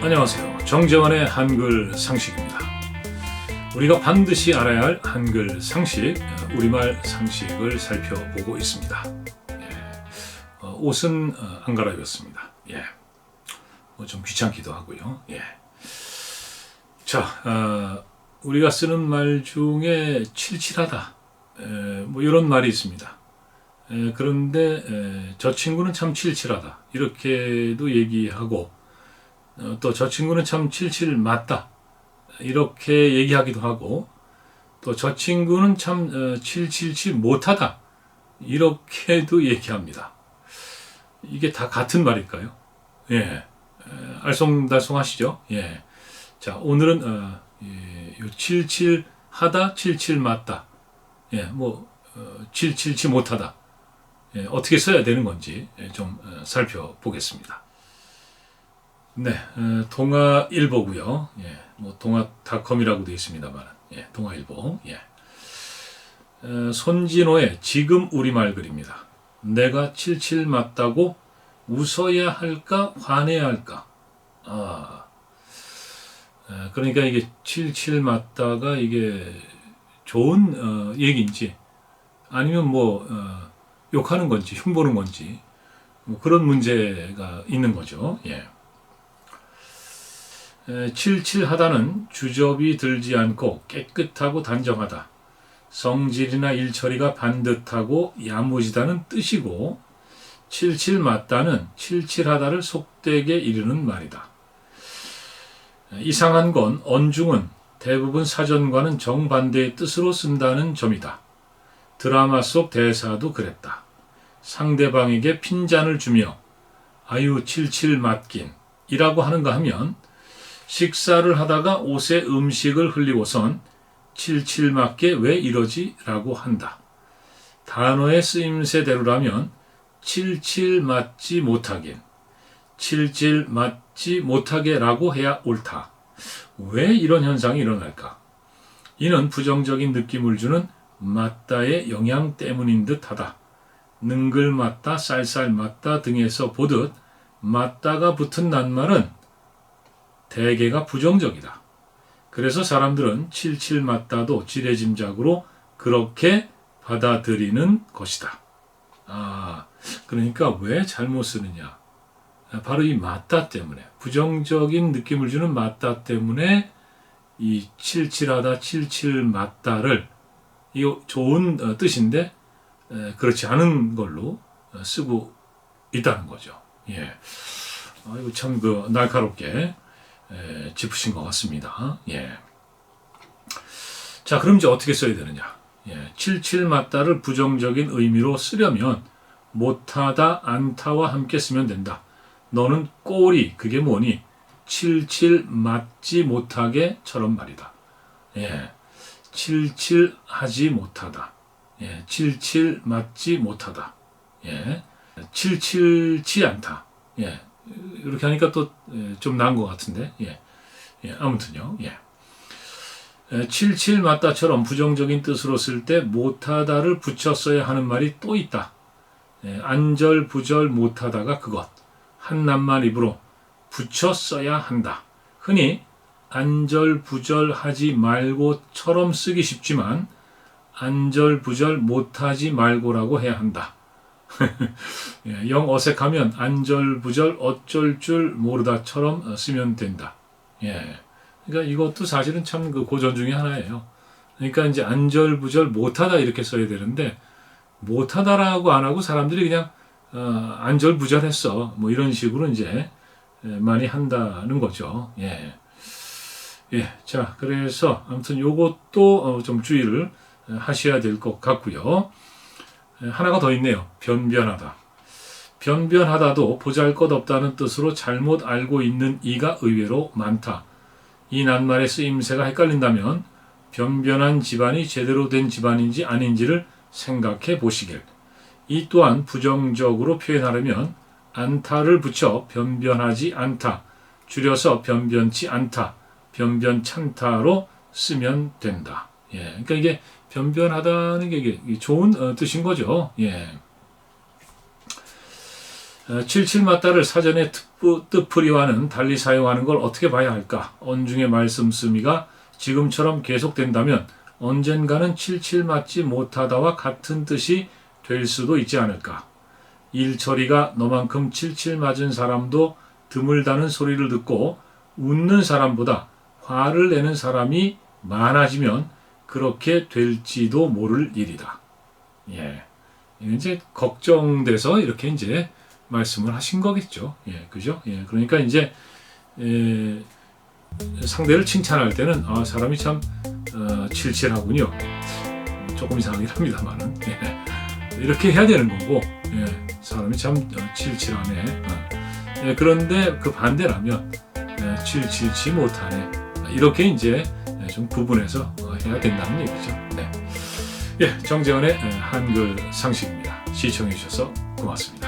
안녕하세요. 정재원의 한글 상식입니다. 우리가 반드시 알아야 할 한글 상식, 우리말 상식을 살펴보고 있습니다. 예. 어, 옷은 어, 안 갈아입었습니다. 예. 뭐좀 귀찮기도 하고요. 예. 자, 어, 우리가 쓰는 말 중에 칠칠하다, 에, 뭐 이런 말이 있습니다. 에, 그런데 에, 저 친구는 참 칠칠하다 이렇게도 얘기하고 어, 또 저 친구는 참 칠칠 맞다 이렇게 얘기하기도 하고 또 저 친구는 참 어, 칠칠칠 못하다 이렇게도 얘기합니다. 이게 다 같은 말일까요? 예, 알쏭달쏭 하시죠? 예. 자, 오늘은 어, 예, 요 칠칠하다, 칠칠 맞다. 예, 뭐 어, 칠칠치 못하다. 예, 어떻게 써야 되는 건지 예, 좀 어, 살펴보겠습니다. 네, 어, 동아일보고요. 예, 뭐 동아닷컴이라고 되어 있습니다만, 예, 동아일보. 예. 어, 손진호의 지금 우리말 글입니다. 내가 칠칠 맞다고 웃어야 할까 화내야 할까? 아, 에, 그러니까 이게 칠칠 맞다가 이게 좋은 어, 얘기인지 아니면 뭐 어, 욕하는 건지 흉보는 건지 뭐 그런 문제가 있는 거죠. 예. 에, 칠칠하다는 주접이 들지 않고 깨끗하고 단정하다. 성질이나 일처리가 반듯하고 야무지다는 뜻이고 칠칠 맞다는 칠칠하다를 속되게 이르는 말이다. 이상한 건 언중은 대부분 사전과는 정반대의 뜻으로 쓴다는 점이다. 드라마 속 대사도 그랬다. 상대방에게 핀잔을 주며 아유 칠칠 맞긴 이라고 하는가 하면 식사를 하다가 옷에 음식을 흘리고선 칠칠 맞게 왜 이러지? 라고 한다. 단어의 쓰임새대로라면 칠칠 맞지 못하긴, 칠칠 맞지 못하게 라고 해야 옳다. 왜 이런 현상이 일어날까? 이는 부정적인 느낌을 주는 맞다의 영향 때문인 듯 하다. 능글 맞다, 쌀쌀 맞다 등에서 보듯 맞다가 붙은 낱말은 대개가 부정적이다. 그래서 사람들은 칠칠 맞다도 지레짐작으로 그렇게 받아들이는 것이다. 아, 그러니까 왜 잘못 쓰느냐? 바로 이 맞다 때문에 부정적인 느낌을 주는 맞다 때문에 이 칠칠하다 칠칠 맞다를 이 좋은 어, 뜻인데 그렇지 않은 걸로 어, 쓰고 있다는 거죠. 예. 아이고 참 그 날카롭게 짚으신 것 같습니다. 예. 자, 그럼 이제 어떻게 써야 되느냐? 예. 칠칠 맞다를 부정적인 의미로 쓰려면 못하다, 안타와 함께 쓰면 된다. 너는 꼬리, 그게 뭐니? 칠칠 맞지 못하게처럼 말이다. 예. 칠칠 하지 못하다. 예. 칠칠 맞지 못하다. 예. 칠칠치 않다. 예. 이렇게 하니까 또좀 예, 나은 것 같은데, 예. 예. 아무튼요, 예. 칠칠 맞다처럼 부정적인 뜻으로 쓸 때 못하다를 붙여 써야 하는 말이 또 있다. 예, 안절부절 못하다가 그것 한 낱말 입으로 붙여 써야 한다. 흔히 안절부절하지 말고처럼 쓰기 쉽지만 안절부절 못하지 말고라고 해야 한다. 예, 영 어색하면 안절부절 어쩔 줄 모르다처럼 쓰면 된다. 예. 그러니까 이것도 사실은 참 그 고전 중에 하나예요. 그러니까 이제 안절부절 못하다 이렇게 써야 되는데 못하다라고 안 하고 사람들이 그냥 어, 안절부절했어. 뭐 이런 식으로 이제 많이 한다는 거죠. 예. 예. 자, 그래서 아무튼 요것도 어, 좀 주의를 하셔야 될 것 같고요. 하나가 더 있네요. 변변하다. 변변하다도 보잘 것 없다는 뜻으로 잘못 알고 있는 이가 의외로 많다. 이 낱말의 쓰임새가 헷갈린다면 변변한 집안이 제대로 된 집안인지 아닌지를 생각해 보시길. 이 또한 부정적으로 표현하려면 안타를 붙여 변변하지 않다, 줄여서 변변치 않다, 변변찬타로 쓰면 된다. 예, 그러니까 이게 변변하다는 게 좋은 어, 뜻인 거죠. 예. 어, 칠칠맞다를 사전에 뜻풀이와는 달리 사용하는 걸 어떻게 봐야 할까? 언중의 말씀 쓰미가 지금처럼 계속된다면 언젠가는 칠칠맞지 못하다와 같은 뜻이 될 수도 있지 않을까? 일처리가 너만큼 칠칠 맞은 사람도 드물다는 소리를 듣고 웃는 사람보다 화를 내는 사람이 많아지면 그렇게 될지도 모를 일이다. 예. 이제 걱정돼서 이렇게 이제 말씀을 하신 거겠죠. 예, 그죠? 예, 그러니까 이제 에, 상대를 칭찬할 때는 아 사람이 참 어, 칠칠하군요. 조금 이상하긴 합니다만은 예, 이렇게 해야 되는 거고 예, 사람이 참 어, 칠칠하네. 어. 예, 그런데 그 반대라면 예, 칠칠치 못하네. 이렇게 이제 예, 좀 구분해서 어, 해야 된다는 얘기죠. 네. 예, 정재원의 에, 한글 상식입니다. 시청해 주셔서 고맙습니다.